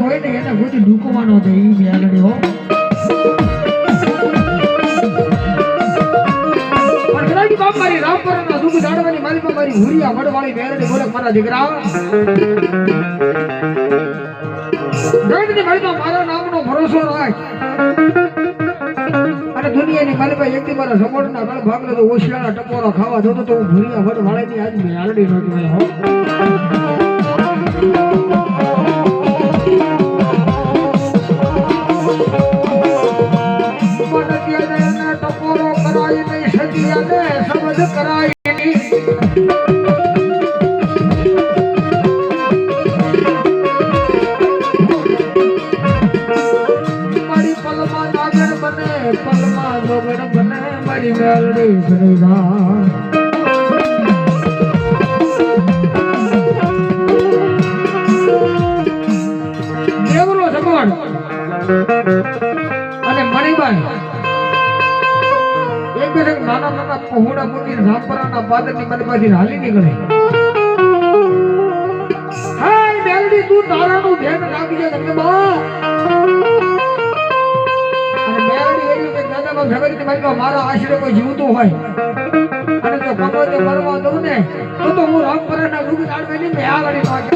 હોય એને કોઈ દુખમાં ન મારી હુરિયા વડવાળી મેલડી બોલે મારા દીકરા મારા નામનો ભરોસો રાખ. દુનિયાની પાસે એકદી મારા સમોરના ગળ ભાગલો તો ઓશિયાળા ટપોરા ખાવા જતો તો હું ભૂરિયા વડ વાળાની આજ મેં સમજ કરાય મારી મેલડી ગણેશા દેવરો જમણ અને મણિબાઈ એક બે નાના નાના પહોળા મૂકી રામપરાના પાદરની મનમાંથી હાલી નીકળે હાય મેલડી તું તારાનું ધ્યાન રાખજે તમે બા એવી કે દાદામાં મારો આશરો કોઈ જીવતું હોય. અને જો ભગવતે મરવા દઉં ને, તો હું રામપરાના રૂપ જાણવાની મેં આગળ નો કહેવાય એ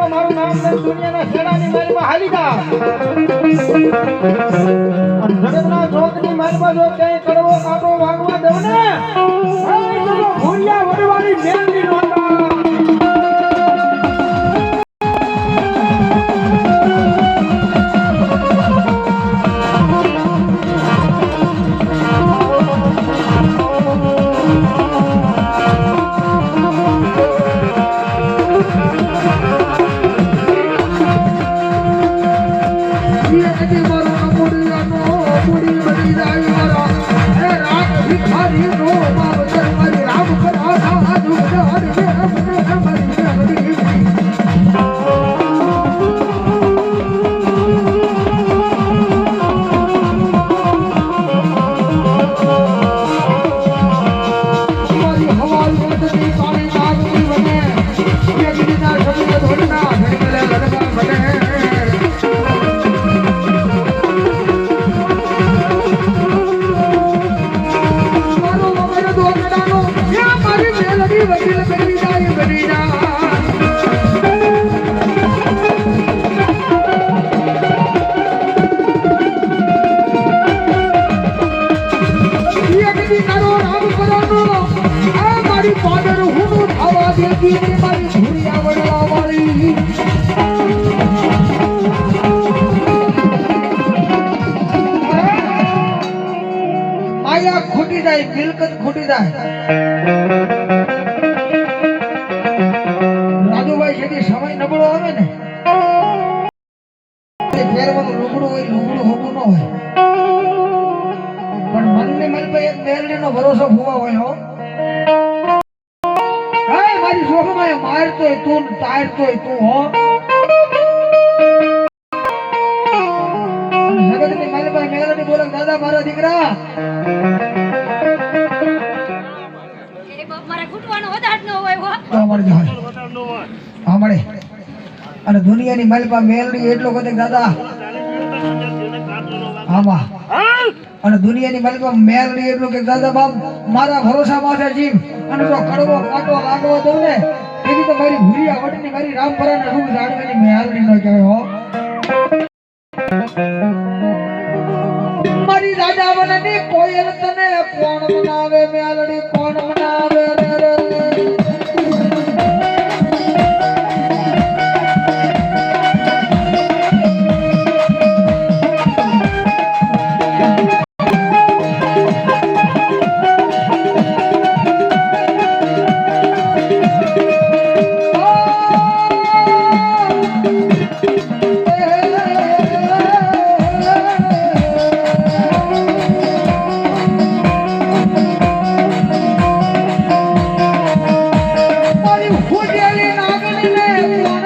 દુનિયાની મારું નામ લઈને દુનિયાના છેડાની મહેલમાં હાલી જા. જગતના જોગની મહેલમાં જો ક્યાંય કડવો કાંટો વાગવા દઉં ને ભૂલિયા વડવાળી મેલડી નહોતા એ કદી મારો અમૂલ્યનો અમૂલ્ય બની દેતી મારી જેથી સમય નબળો આવે ને લુગડું હોય, લુગડું હોતું ન હોય. પણ મનને ભરોસો ફુવા હોય, હો. મારતોય તું તારતોય તું હો. જગતની મારી પાસે મેલડી દાદા મારા દીકરા. અને દુનિયાની માલિકા મેલડી એટલો કદે દાદા. આમાં. અને દુનિયાની માલિકા મેલડી એટલું કે દાદા બાપ મારા ભરોસા માથે જીવ. અને જો કડવો કાટો લાગવો દઉં ને એની તો મારી ભૂરિયા વટની મારી રામપરાના રૂપ જાણવાની મેલડી કહેવાય હો. મારી રાજા વનની કોયલ તને કોણ મનાવે મેલડી કોણ મનાવે